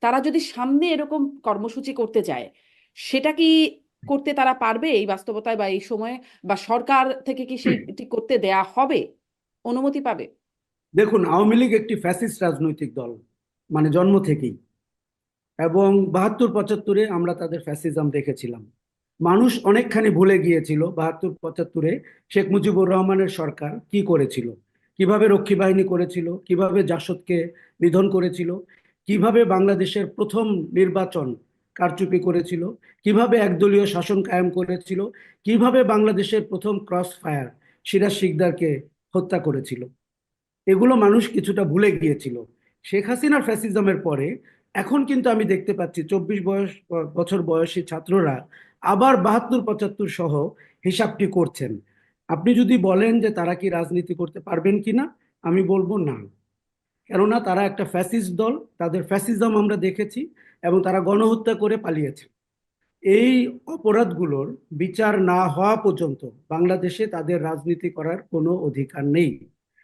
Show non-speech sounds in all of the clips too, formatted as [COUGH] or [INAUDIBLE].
তারা যদি সামনে এরকম কর্মসূচি করতে চায় সেটা কি করতে তারা পারবে এই বাস্তবতায় বা এই সময়ে? বা সরকার থেকে কি সেটি করতে দেয়া হবে? অনুমতি পাবে? দেখুন আওয়ামী লীগ একটি ফ্যাসিস্ট রাজনৈতিক দল মানে জন্ম থেকেই। এবং বাহাত্তর পঁচাত্তরে আমরা তাদের ফ্যাসিজম দেখেছিলাম। মানুষ অনেকখানি ভুলে গিয়েছিল বাহাত্তর পঁচাত্তরে শেখ মুজিবুর রহমানের সরকার কি করেছিল? কীভাবে রক্ষী বাহিনী করেছিল? কীভাবে জাসদকে নিধন করেছিল? কীভাবে বাংলাদেশের প্রথম নির্বাচন কারচুপি করেছিল, কীভাবে একদলীয় শাসন কায়েম করেছিল, কীভাবে বাংলাদেশের প্রথম ক্রস ফায়ার সিরাজ শিকদারকে হত্যা করেছিল। এগুলো মানুষ কিছুটা ভুলে গিয়েছিল। শেখ হাসিনার ফ্যাসিজমের পরে এখন কিন্তু আমি দেখতে পাচ্ছি চব্বিশ বয়স, বছর বয়সী ছাত্ররা আবার বাহাত্তর, পঁচাত্তর সহ হিসাবটি করছেন। আপনি যদি বলেন যে তারা কি রাজনীতি করতে পারবেন কিনা, আমি বলব না। কেননা তারা একটা ফ্যাসিস্ট দল তাদের ফ্যাসিজম আমরা দেখেছি এবং তারা গণহত্যা করে পালিয়েছে। এই অপরাধগুলোর বিচার না হওয়া পর্যন্ত বাংলাদেশে তাদের রাজনীতি করার কোনো অধিকার নেই।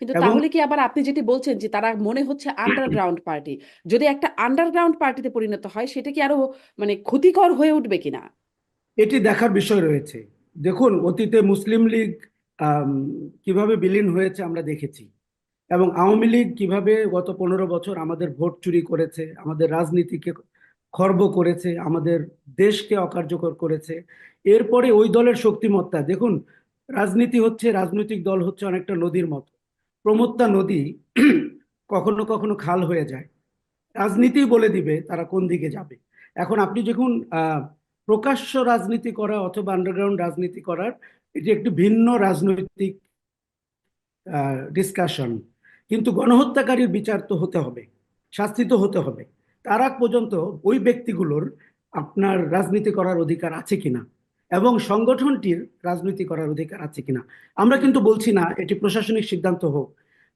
কিন্তু তাহলে কি আবার আপনি যেটি বলছেন যে তারা মনে হচ্ছে আন্ডারগ্রাউন্ড পার্টি যদি একটা আন্ডারগ্রাউন্ড পার্টিতে পরিণত হয় সেটা কি আরও মানে ক্ষতিকর হয়ে উঠবে কিনা? এটি দেখার বিষয় রয়েছে। দেখুন অতীতে মুসলিম লীগ কীভাবে বিলীন হয়েছে আমরা দেখেছি। এবং আওয়ামী লীগ কীভাবে গত পনেরো বছর আমাদের ভোট চুরি করেছে, আমাদের রাজনীতিকে খর্ব করেছে, আমাদের দেশকে অকার্যকর করেছে, এরপরে ওই দলের শক্তিমত্তা। দেখুন, রাজনীতি হচ্ছে, রাজনৈতিক দল হচ্ছে অনেকটা নদীর মতো। প্রমত্তা নদী [CLEARS THROAT] কখনো কখনো খাল হয়ে যায়। রাজনীতি বলে দিবে তারা কোন দিকে যাবে। এখন আপনি যখন প্রকাশ্য রাজনীতি করা অথবা আন্ডারগ্রাউন্ড রাজনীতি করার, এটি একটি ভিন্ন রাজনৈতিক ডিসকাশন কিন্তু গণহত্যাকারীর বিচার তো হতে হবে, শাস্তি তো হতে হবে। তার আগ পর্যন্ত ওই ব্যক্তিগুলোর আপনার রাজনীতি করার অধিকার আছে কিনা এবং সংগঠনটির রাজনীতি করার অধিকার আছে কিনা, আমরা কিন্তু বলছি না এটি প্রশাসনিক সিদ্ধান্ত হোক।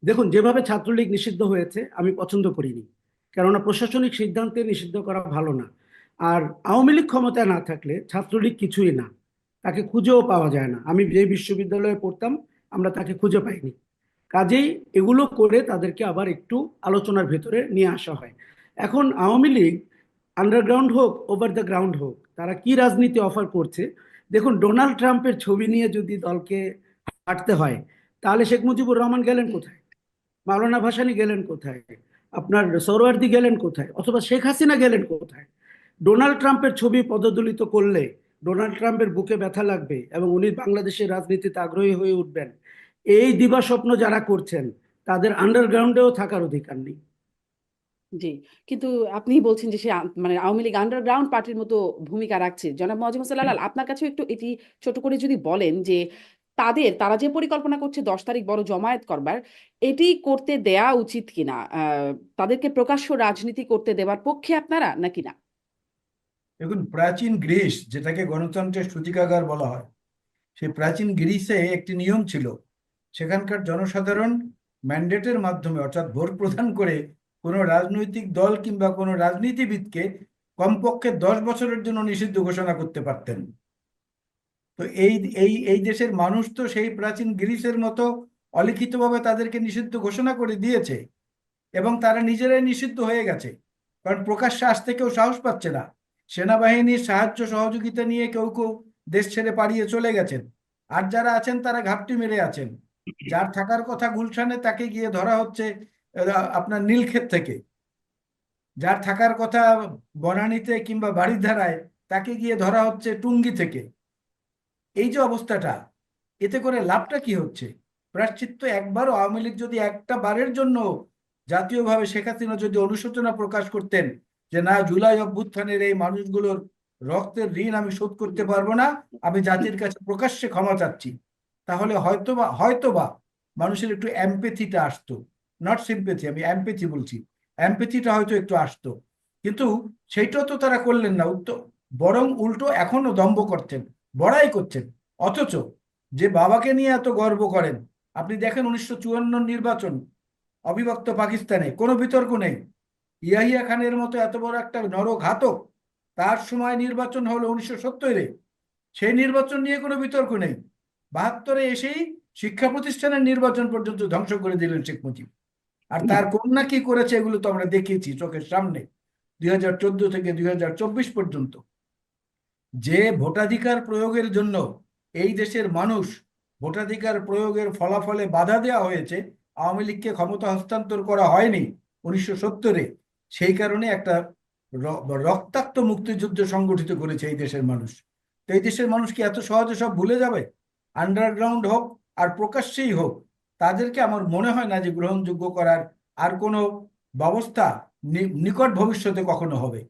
দেখুন, যেভাবে ছাত্রলীগ নিষিদ্ধ হয়েছে, আমি পছন্দ করিনি। কেননা প্রশাসনিক সিদ্ধান্তে নিষিদ্ধ করা ভালো না। আর আওয়ামী লীগ ক্ষমতায় না থাকলে ছাত্রলীগ কিছুই না। তাকে খুঁজেও পাওয়া যায় না। আমি যে বিশ্ববিদ্যালয়ে পড়তাম, আমরা তাকে খুঁজে পাইনি। কাজেই এগুলো করে তাদেরকে আবার একটু আলোচনার ভেতরে নিয়ে আসা হয়। এখন আওয়ামী লীগ আন্ডারগ্রাউন্ড হোক ওভার দ্য গ্রাউন্ড হোক, তারা কি রাজনীতি অফার করছে? দেখুন ডোনাল্ড ট্রাম্পের ছবি নিয়ে যদি দলকে হাঁটতে হয়, তাহলে শেখ মুজিবুর রহমান গেলেন কোথায়? মাওলানা ভাসানি গেলেন কোথায়? আপনার সরোয়ার্দি গেলেন কোথায়? অথবা শেখ হাসিনা গেলেন কোথায়? ডোনাল্ড ট্রাম্পের ছবি পদদলিত করলে ডোনাল্ড ট্রাম্পের বুকে ব্যথা লাগবে এবং উনি বাংলাদেশের রাজনীতিতে আগ্রহী হয়ে উঠবেন। এই দিবা স্বপ্ন যারা করছেন তাদের আন্ডারগ্রাউন্ডেও থাকার অধিকার নেই। জি কিন্তু আপনি বলছেন যে সে আ- মানে আওয়ামী লীগ আন্ডারগ্রাউন্ড পার্টির মতো ভূমিকা রাখছে। জনাব মজিদ সাল্লাল আপনার কাছেও একটু এটি ছোট করে যদি বলেন যে তাদের তারা যে পরিকল্পনা করছে দশ তারিখ বড় জমায়েত করবার এটি করতে দেয়া উচিত কিনা? আহ, তাদেরকে প্রকাশ্য রাজনীতি করতে দেওয়ার পক্ষে আপনারা নাকি না? দেখুন প্রাচীন গ্রিস যেটাকে গণতন্ত্রের সূতিকাগার বলা হয় সেই প্রাচীন গ্রিসে একটি নিয়ম ছিল সেখানকার জনসাধারণ ম্যান্ডেটের মাধ্যমে, অর্থাৎ ভোট প্রদান করে কোনো রাজনৈতিক দল কিংবা কোনো রাজনীতিবিদকে কমপক্ষে দশ বছরের জন্য নিষিদ্ধ ঘোষণা করতে পারতেন। তো এই এই এই দেশের মানুষ তো সেই প্রাচীন গ্রিসের মতো অলিখিতভাবে তাদেরকে নিষিদ্ধ ঘোষণা করে দিয়েছে এবং তারা নিজেরাই নিষিদ্ধ হয়ে গেছে। কারণ প্রকাশ্যে আসতে কেউ সাহস পাচ্ছে না। সেনাবাহিনীর সাহায্য সহযোগিতা নিয়ে কেউ কেউ দেশ ছেড়ে পাড়িয়ে চলে গেছেন। আর যারা আছেন, তারা ঘাপটি মেরে আছেন। যার থাকার কথা গুলশানে তাকে গিয়ে ধরা হচ্ছে আপনার নীলক্ষেত থেকে। যার থাকার কথা বনানীতে কিংবা বাড়ির ধারায় তাকে গিয়ে ধরা হচ্ছে টুঙ্গি থেকে। এই যে অবস্থাটা, এতে করে লাভটা কি হচ্ছে? প্রাশ্চিত্য একবারও আওয়ামী লীগ যদি একটা বারের জন্য জাতীয়ভাবে শেখ হাসিনা যদি অনুশোচনা প্রকাশ করতেন যে না, জুলাই অভ্যুত্থানের এই মানুষগুলোর রক্তের ঋণ আমি শোধ করতে পারব না, আমি জাতির কাছে প্রকাশ্যে ক্ষমা চাচ্ছি। তাহলে হয়তোবা হয়তোবা মানুষের একটু অ্যাম্পেথিটা আসতো। নট সিম্পেথি আমি অ্যাম্পেথি বলছি। অ্যাম্পেথিটা হয়তো একটু আসতো। কিন্তু সেইটাও তো তারা করলেন না। উত্তর বরং উল্টো এখনও দম্ভ করছেন, বড়াই করছেন। অথচ যে বাবাকে নিয়ে এত গর্ব করেন, আপনি দেখেন উনিশশো চুয়ান্ন নির্বাচন, অবিভক্ত পাকিস্তানে, কোনো বিতর্ক নেই। ইয়াহিয়া খানের মতো এত বড় একটা নরঘাতক, তার সময় নির্বাচন হলো উনিশশো সত্তরে। সেই নির্বাচন নিয়ে কোনো বিতর্ক নেই। বাহাত্তরে এসেই শিক্ষা প্রতিষ্ঠানের নির্বাচন পর্যন্ত ধ্বংস করে দিলেন শেখ মুজিব। আর তার কন্যা কি করেছে এগুলো তো আমরা দেখিয়েছি চোখের সামনে দুই হাজার চোদ্দ থেকে দুই হাজার চব্বিশ পর্যন্ত। যে ভোটাধিকার প্রয়োগের জন্য এই দেশের মানুষ ভোটাধিকার প্রয়োগের ফলাফলে বাধা দেওয়া হয়েছে আওয়ামী লীগকে ক্ষমতা হস্তান্তর করা হয়নি উনিশশো সত্তরে সেই কারণে একটা রক্তাক্ত মুক্তিযুদ্ধ সংগঠিত করেছে এই দেশের মানুষ। তো এই দেশের মানুষ কি এত সহজে সব ভুলে যাবে? আন্ডারগ্রাউন্ড হোক আর প্রকাশ্যেই হোক, তাদেরকে আমার মনে হয় না যে গ্রহণযোগ্য করার আর কোনো ব্যবস্থা নিকট ভবিষ্যতে কখনো হবে।